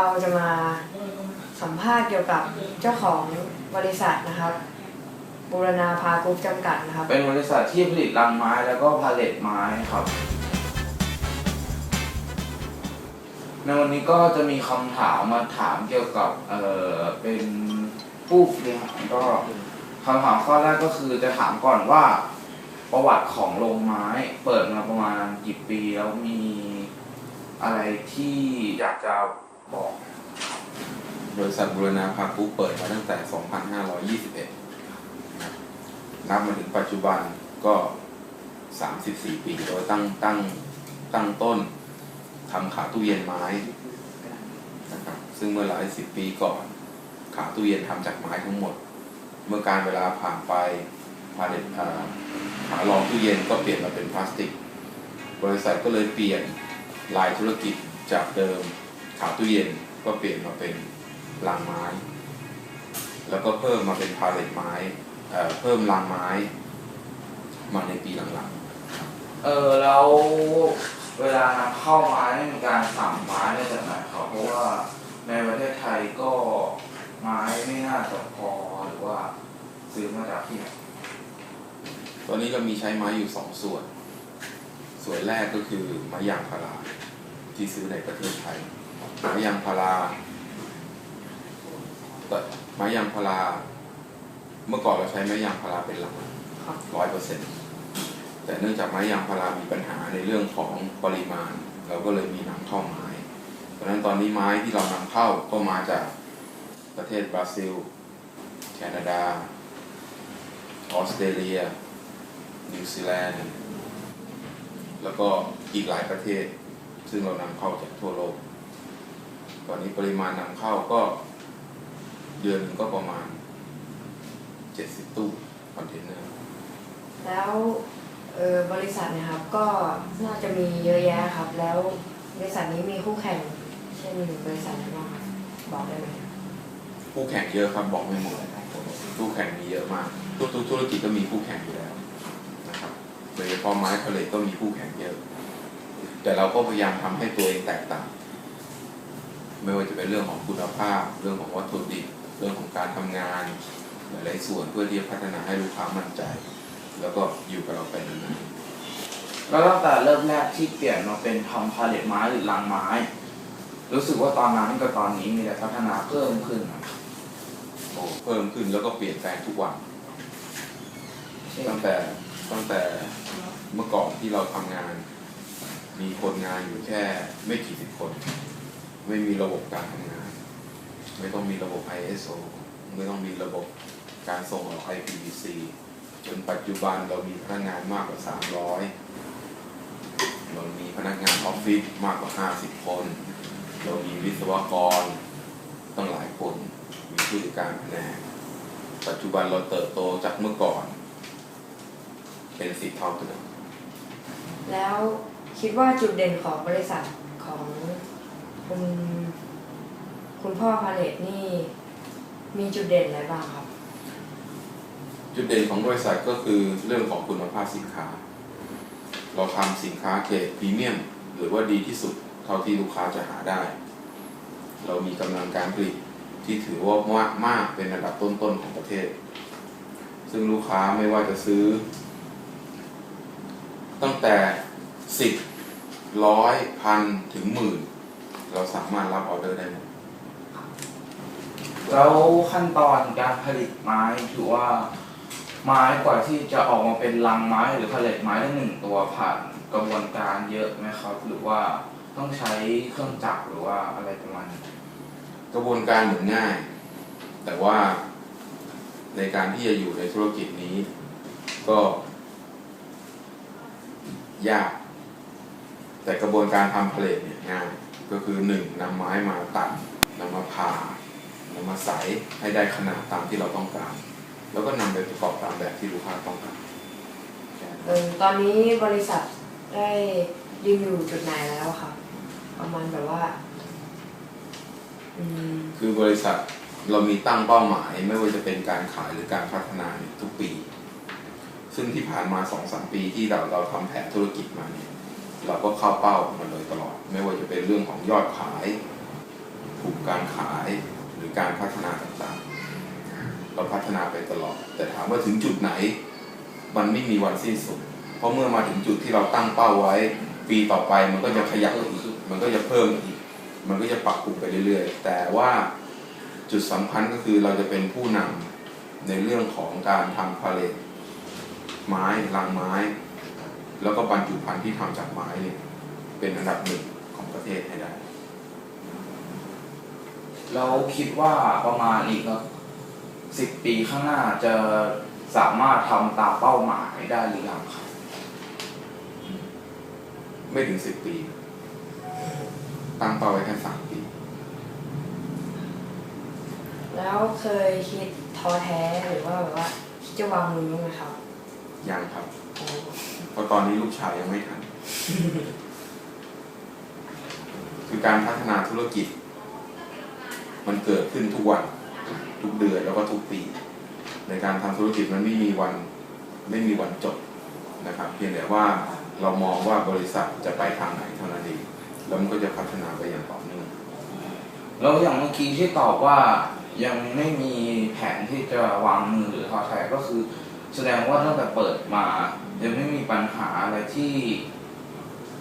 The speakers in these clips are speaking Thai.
นะครับเราจะมาสัมภาษณ์เกี่ยวกับเจ้าของบริษัทนะครับบูรณาภากรุ๊ปจำกัดนะครับ เป็นบริษัทที่ผลิตรังไม้แล้วก็พาเลตไม้ครับ ในวันนี้ก็จะมีคำถามมาถามเกี่ยวกับเออเป็นผู้บริหารก็คำถามข้อแรกก็คือจะถามก่อนว่า ประวัติของโรงไม้ เปิดมาประมาณกี่ปีแล้วมีอะไรที่อยากจะ บอกบริษัทบุรณาภาคุเปิดมาตั้งแต่ 2521นับนับมาถึงปัจจุบันก็ 34 ปี โดยตั้งตั้งตั้งต้นทำขาตู้เย็นไม้นะครับซึ่งเมื่อหลายสิบปีก่อน ขาตู้เย็นทำจากไม้ทั้งหมด เมื่อการเวลาผ่านไปพาเลตอ่าขารองตู้เย็นก็เปลี่ยนมาเป็นพลาสติก บริษัทก็เลยเปลี่ยนลายธุรกิจจากเดิม ขาตู้เย็นก็เปลี่ยนมาเป็นรางไม้ แล้วก็เพิ่มมาเป็นพาเลตไม้เอ่อเพิ่มรางไม้ มาในปีหลังเออแล้วเวลานำเข้าไม้มีการสั่งไม้ได้จากไหนครับเพราะว่าในประเทศไทยก็ไม้ไม่น่าจะพอหรือว่าซื้อมาจากที่ไหนๆตอนนี้เรามีใช้ไม้อยู่สองส่วน ส่วนแรกก็คือไม้ยางพาราที่ซื้อในประเทศไทย ไม้ยางพาราแต่ไม้ยางพารา เมื่อก่อนเราใช้ไม้ยางพาราเป็นหลักครับร้อยเปอร์เซ็นต์แต่เนื่องจากไม้ยางพารามีปัญหาในเรื่องของปริมาณ เราก็เลยมีนำเข้าไม้ เพราะฉะนั้นตอนนี้ไม้ที่เรานำเข้าก็มาจากประเทศบราซิล แคนาดา ออสเตรเลีย นิวซีแลนด์ แล้วก็อีกหลายประเทศ ซึ่งเรานำเข้าจากทั่วโลกต อนนี้ปริมาณนำเข้าก็ เดือนหนึ่งก็ประมาณ 70 ตู้คอนเทนเนอร์แล้วเออบริษัทเนะครับก็น่าจะมีเยอะแยะครับ แล้วบริษัทนี้มีคู่แข่ง เช่นบริษัทไหนบ้างครับบอกได้ไหมคู่แข่งเยอะครับบอกไม่หมดคู่แข่งมีเยอะมากทุกทุกธุรกิจก็มีคู่แข่งอยู่แล้วนะครับโดยเฉพาะไม้ผลิตก็มีคู่แข่งเยอะ แต่เราก็พยายามทำให้ตัวเองแตกต่าง ไม่ว่าจะเป็นเรื่องของคุณภาพ เรื่องของวัตถุดิบเรื่องของการทำงาน หลายๆส่วนเพื่อที่จะพัฒนาให้ลูกค้ามั่นใจ แล้วก็อยู่กับเราไปนานๆแล้วตั้งแต่เริ่มแรกที่เปลี่ยนมาเป็นทำพาเลตไม้หรือรังไม้ รู้สึกว่าตอนนั้นกับตอนนี้มีแต่พัฒนาเพิ่มขึ้นอะโอ้เพิ่มขึ้นแล้วก็เปลี่ยนแปลงทุกวันเช่นตั้งแต่ตั้งแต่เมื่อก่อนที่เราทำงาน มีคนงานอยู่แค่ไม่กี่สิบคน ไม่มีระบบการทำงาน ไม่ต้องมีระบบ ISO ไม่ต้องมีระบบการส่งออก IPVC จนปัจจุบันเรามีพนักงานมากกว่า 300 เรามีพนักงานออฟฟิศมากกว่า 50 คน เรามีวิศวกรตั้งหลายคน มีผู้จัดการแผนกปัจจุบันเราเติบโตจากเมื่อก่อน เป็นสิบเท่าตัวแล้วคิดว่าจุดเด่นของบริษัท คุณคุณพ่อพาเลตนี่มีจุดเด่นอะไรบ้างครับ จุดเด่นของบริษัทก็คือเรื่องของคุณภาพสินค้า เราทำสินค้าเกรดพรีเมียม หรือว่าดีที่สุดเท่าที่ลูกค้าจะหาได้ เรามีกำลังการผลิตที่ถือว่ามากมากเป็นระดับต้นๆของประเทศ ซึ่งลูกค้าไม่ว่าจะซื้อ ตั้งแต่สิบร้อยพันถึงหมื่น เราสามารถรับออเดอร์ได้หมดแล้วขั้นตอนการผลิตไม้ถือว่าไม้กว่าที่จะออกมาเป็นรังไม้หรือผลิตไม้ได้หนึ่งตัวผ่านกระบวนการเยอะไหมครับ หรือว่าต้องใช้เครื่องจักรหรือว่าอะไรประมาณนี้กระบวนการเหมือนง่าย แต่ว่าในการที่จะอยู่ในธุรกิจนี้ ก็ ยาก แต่กระบวนการทำเพลทเนี่ยง่าย ก็คือหนึ่งนำไม้มาตัดนำมาผ่านำมาใสให้ได้ขนาดตามที่เราต้องการ แล้วก็นำไปประกอบตามแบบที่ลูกค้าต้องการแค่นั้นเออตอนนี้บริษัทได้ยืนอยู่จุดไหนแล้วครับประมาณแบบว่าอืมคือบริษัทเรามีตั้งเป้าหมายไม่ว่าจะเป็นการขายหรือการพัฒนาเนี่ยทุกปี ซึ่งที่ผ่านมาสองสามปีที่เราเราทำแผนธุรกิจมาเนี่ย เราก็เข้าเป้ามาโดยตลอด ไม่ว่าจะเป็นเรื่องของยอดขายกลุ่มการขายหรือการพัฒนาต่างๆ เราพัฒนาไปตลอด แต่ถามว่าถึงจุดไหน มันไม่มีวันสิ้นสุด เพราะเมื่อมาถึงจุดที่เราตั้งเป้าไว้ ปีต่อไปมันก็จะขยับอีกมันก็จะเพิ่มอีกมันก็จะปรับปรุงไปเรื่อยๆ แต่ว่าจุดสำคัญก็คือเราจะเป็นผู้นำในเรื่องของการทำพาเลทไม้ลังไม้ แล้วก็บรรจุภัณฑ์ที่ทำจากไม้เนี่ยเป็นอันดับหนึ่งของประเทศให้ได้เราคิดว่าประมาณอีกสิบปีข้างหน้าจะสามารถทำตามเป้าหมายได้หรือยังครับไม่ถึงสิบปีตั้งเป้าไว้แค่สามปี แล้วเคยคิดท้อแท้หรือว่าแบบว่าคิดจะวางมือบ้างไหมครับยังครับโอ้เพ ราะตอนนี้ลูกชายยังไม่ทัน คือการพัฒนาธุรกิจ มันเกิดขึ้นทุกวันทุกเดือนแล้วก็ทุกปี ในการทำธุรกิจมันไม่มีวันไม่มีวันจบนะครับ เพียงแต่ว่าเรามองว่าบริษัทจะไปทางไหนเท่านั้นเองแล้วมันก็จะพัฒนาไปอย่างต่อเนื่องแล้วอย่างเมื่อกี้ที่ตอบว่ายังไม่มีแผนที่จะวางมือหรือท้อแท้ก็คือ แสดงว่าตั้งแต่เปิดมายังไม่มีปัญหาอะไรที่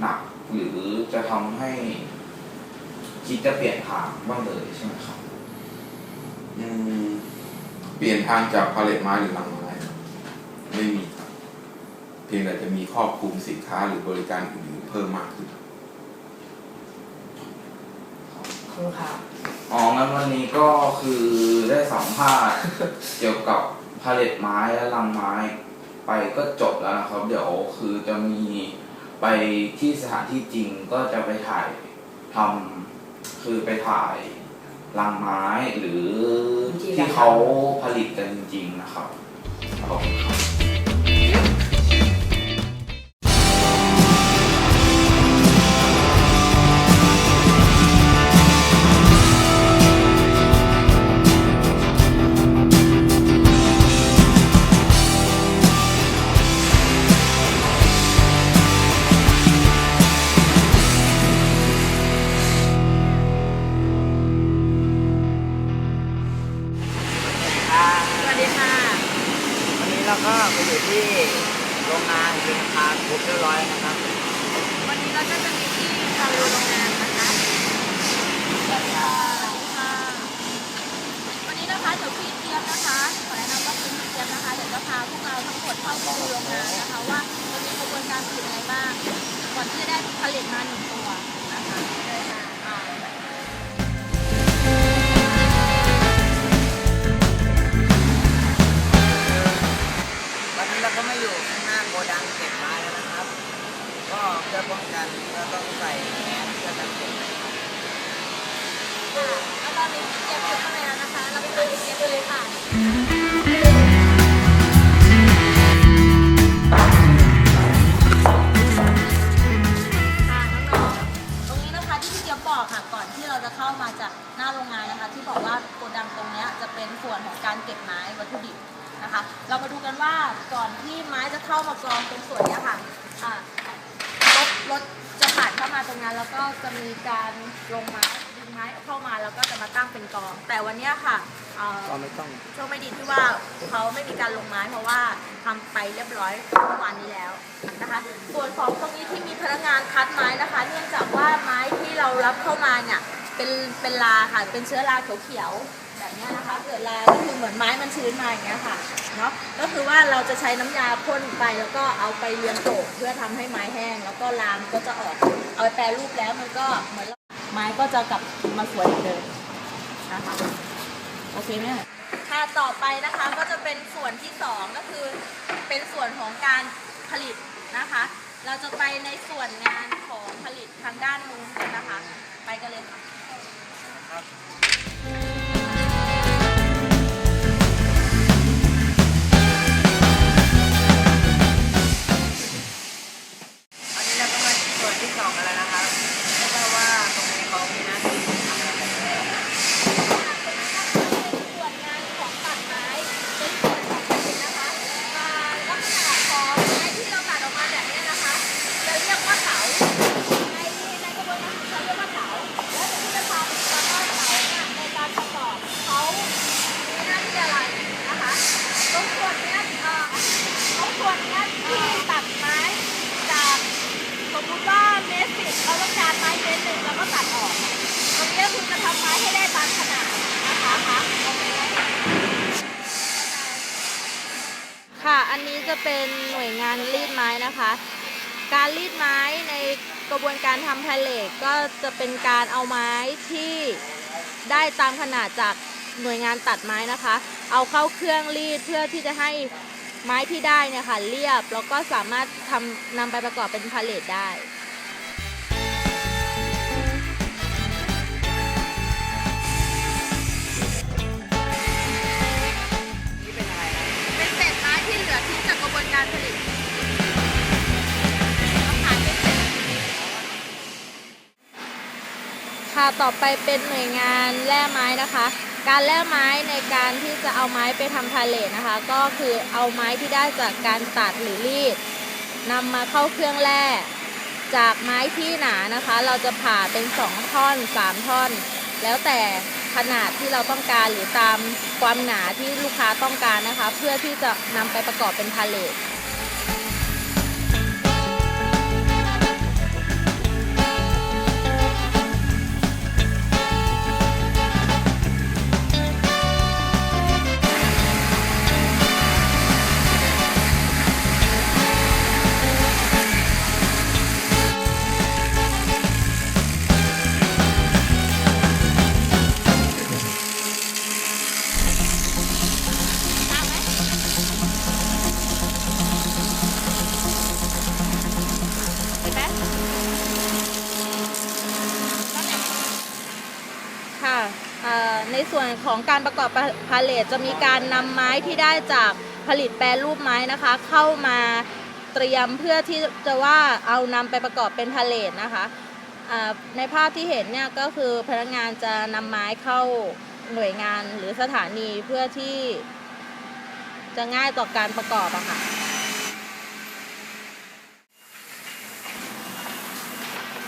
หนักหรือจะทำให้คิดจะเปลี่ยนทางบ้างเลยใช่ไหมครับ อืม เปลี่ยนทางจากพาเลตไม้หรือลังไม้ไม่มีครับ เพียงแต่จะมีครอบคลุมสินค้าหรือบริการอื่นๆเพิ่มมากขึ้นขอบคุณครับอ๋องั้นวันนี้ก็คือได้สัมภาษณ์เกี่ยวกับ พาเลตไม้และลังไม้ไปก็จบแล้วนะครับ เดี๋ยวคือจะมีไปที่สถานที่จริงก็จะไปถ่ายทำคือไปถ่ายลังไม้หรือที่เขาผลิตกันจริงๆนะครับขอบคุณครับ แล้วก็จะมีการลงไม้ดึงไม้เข้ามาแล้วก็จะมาตั้งเป็นกอง แต่วันเนี้ยค่ะเอ่อก็ไม่ต้อง โชคไม่ดีที่ว่าเขาไม่มีการลงไม้เพราะว่าทำไปเรียบร้อยเมื่อวานนี้แล้วนะคะส่วนของตรงนี้ที่มีพนักงานคัดไม้นะคะ เนื่องจากว่าไม้ที่เรารับเข้ามาเนี่ยเป็นเป็นลาค่ะเป็นเชื้อราเขียวๆแบบเนี้ยนะคะ เกิดลาก็คือเหมือนไม้มันชื้นมาอย่างเงี้ยค่ะ เนาะก็คือว่าเราจะใช้น้ำยาพ่นไปแล้วก็เอาไปเลี้ยงโตกเพื่อทำให้ไม้แห้ง แล้วก็ลามก็จะออกเอาไปแปรรูปแล้วมันก็เหมือนไม้ก็จะกลับมาสวยเหมือนเดิมนะคะโอเคไหมค่ะต่อไปนะคะก็จะเป็นส่วนที่สองก็คือเป็นส่วนของการผลิตนะคะ เราจะไปในส่วนงานของผลิตทางด้านนู้นกันนะคะ ไปกันเลยค่ะ ระบวนการทำพาเลทก็จะเป็นการเอาไม้ที่ได้ตามขนาดจากหน่วยงานตัดไม้นะคะ เอาเข้าเครื่องรีดเพื่อที่จะให้ไม้ที่ได้เนี่ยค่ะเรียบแล้วก็สามารถทำนำไปประกอบเป็นพาเลทได้นี่เป็นอะไรนะเป็นเศษไม้ที่เหลือทิ้งจากกระบวนการผลิต ค่ะต่อไปเป็นหน่วยงานแร่ไม้นะคะ การแร่ไม้ในการที่จะเอาไม้ไปทำพาเลทนะคะ ก็คือเอาไม้ที่ได้จากการตัดหรือรีดนำมาเข้าเครื่องแร่จากไม้ที่หนานะคะ เราจะผ่าเป็น 2 ท่อน 3 ท่อน แล้วแต่ขนาดที่เราต้องการหรือตามความหนาที่ลูกค้าต้องการนะคะ เพื่อที่จะนำไปประกอบเป็นพาเลท ส่วนของการประกอบพาเลทจะมีการนำไม้ที่ได้จากผลิตแปรรูปไม้นะคะ เข้ามาเตรียมเพื่อที่จะว่าเอานำไปประกอบเป็นพาเลทนะคะในภาพที่เห็นเนี่ยก็คือพนักงานจะนำไม้เข้าหน่วยงานหรือสถานีเพื่อที่จะง่ายต่อการประกอบอะค่ะ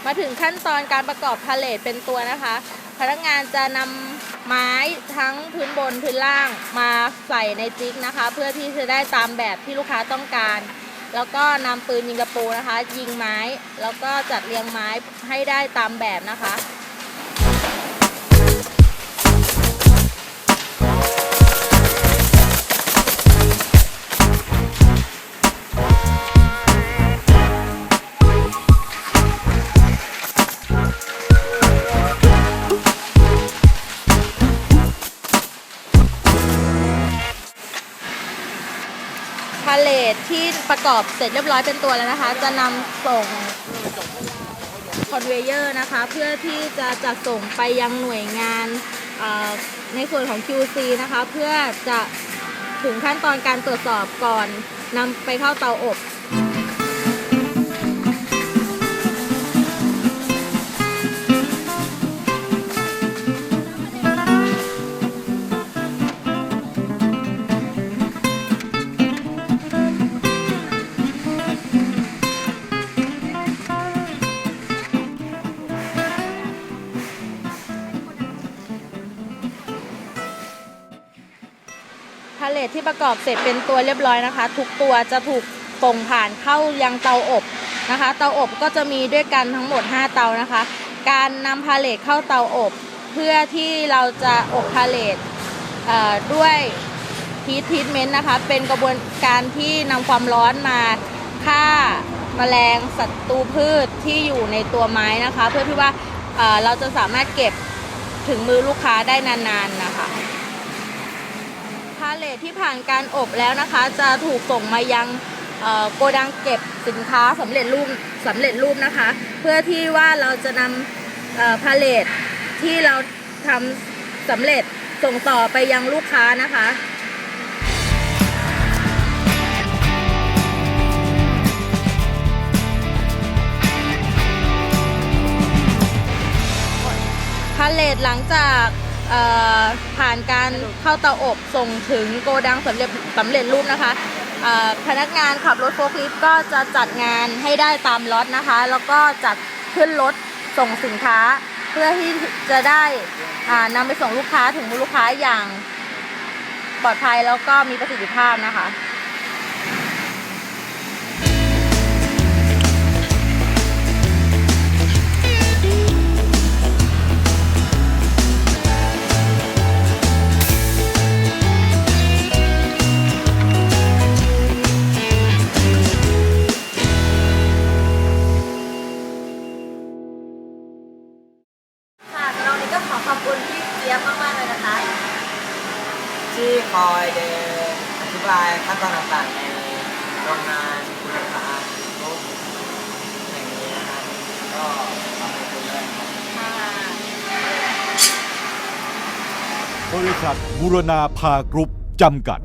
มาถึงขั้นตอนการประกอบพาเลทเป็นตัวนะคะ พนักงานจะนำ ไม้ทั้งพื้นบนพื้นล่างมาใส่ในจิกนะคะ เพื่อที่จะได้ตามแบบที่ลูกค้าต้องการ แล้วก็นำปืนยิงกระปูนะคะ ยิงไม้ แล้วก็จัดเรียงไม้ให้ได้ตามแบบนะคะ พาเลทที่ประกอบเสร็จเรียบร้อยเป็นตัวแล้วนะคะ จะนำส่งคอนเวเยอร์นะคะ เพื่อที่จะจัดส่งไปยังหน่วยงานในส่วนของ QC นะคะ เพื่อจะถึงขั้นตอนการตรวจสอบก่อนนำไปเข้าเตาอบ ประกอบเสร็จเป็นตัวเรียบร้อยนะคะ ทุกตัวจะถูกส่งผ่านเข้ายังเตาอบนะคะ เตาอบก็จะมีด้วยกันทั้งหมด 5 เตานะคะ การนำพาเลทเข้าเตาอบ เพื่อที่เราจะอบพาเลทด้วยฮีททีทเมนต์นะคะ เป็นกระบวนการที่นำความร้อนมาฆ่าแมลงศัตรูพืชที่อยู่ในตัวไม้นะคะ เพื่อที่ว่าเราจะสามารถเก็บถึงมือลูกค้าได้นานๆนะคะ พาเลทที่ผ่านการอบแล้วนะคะ จะถูกส่งมายังโกดังเก็บสินค้าสำเร็จรูปสำเร็จรูปนะคะ เพื่อที่ว่าเราจะนำพาเลทที่เราทำสำเร็จส่งต่อไปยังลูกค้านะคะพาเลทหลังจาก ผ่านการเข้าเตาอบส่งถึงโกดังสำเร็จสำเร็จรูปนะคะพนักงานขับรถโฟล์คลิฟต์ก็จะจัดงานให้ได้ตามล็อตนะคะ แล้วก็จัดขึ้นรถส่งสินค้า เพื่อที่จะได้นำไปส่งลูกค้าถึงมือลูกค้าอย่างปลอดภัยแล้วก็มีประสิทธิภาพนะคะ บริษัทบุรณาภากรุ๊ปจำกัด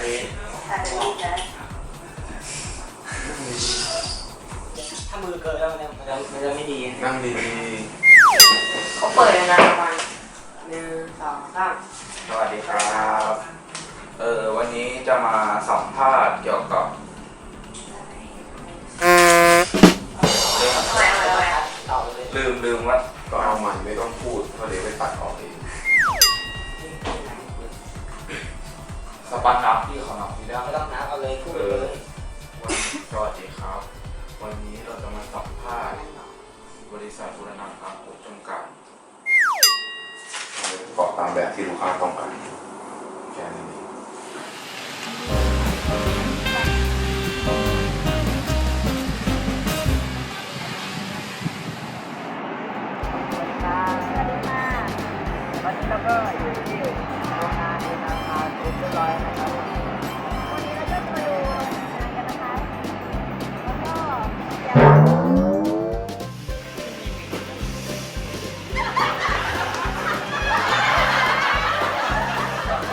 ถ้ามือเกินแล้วมันจะมันจะมันจะไม่ดีนั่งดีเขาเปิดเลยนะประมาณหนึ่งสองสามสวัสดีครับ เออวันนี้จะมาสัมภาษณ์เกี่ยวกับต่อเลยลืมลืมว่าๆก็เอาใหม่ไม่ต้องพูดเพราะเดี๋ยวไปตัดออกเอง สปันนับที่เขานับที่ได้ไม่ต้องนับเอาเลยพูดเลยสวัสดีครับ วันนี้เราจะมาสัมภาษณ์บริษัทบุรณาภาคจำกัดเกาะตามแบบที่ลูกค้าต้องการแค่นี้นเองครับสวัสดีค่ะวันนี้เราก็อยู่ บร้อยนะครับ วันนี้เราก็จะมาดูงานกันนะคะ แล้วก็เดี๋ยว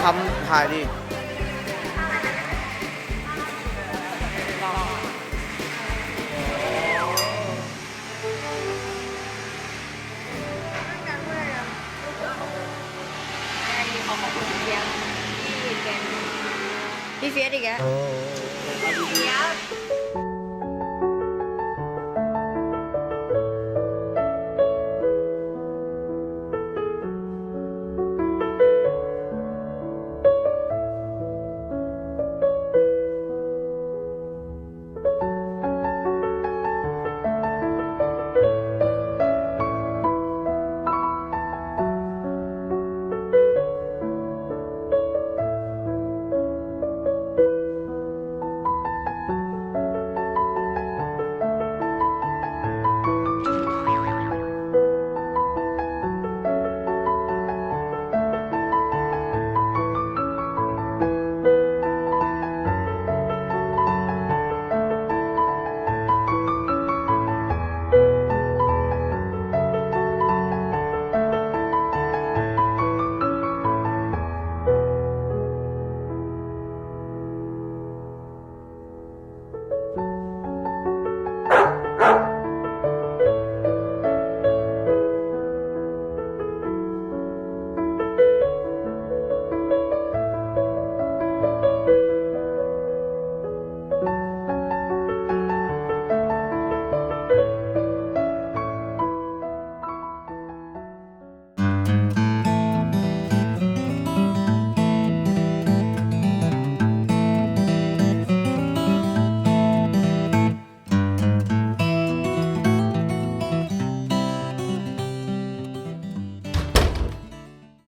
ทำถ่ายดิ พี่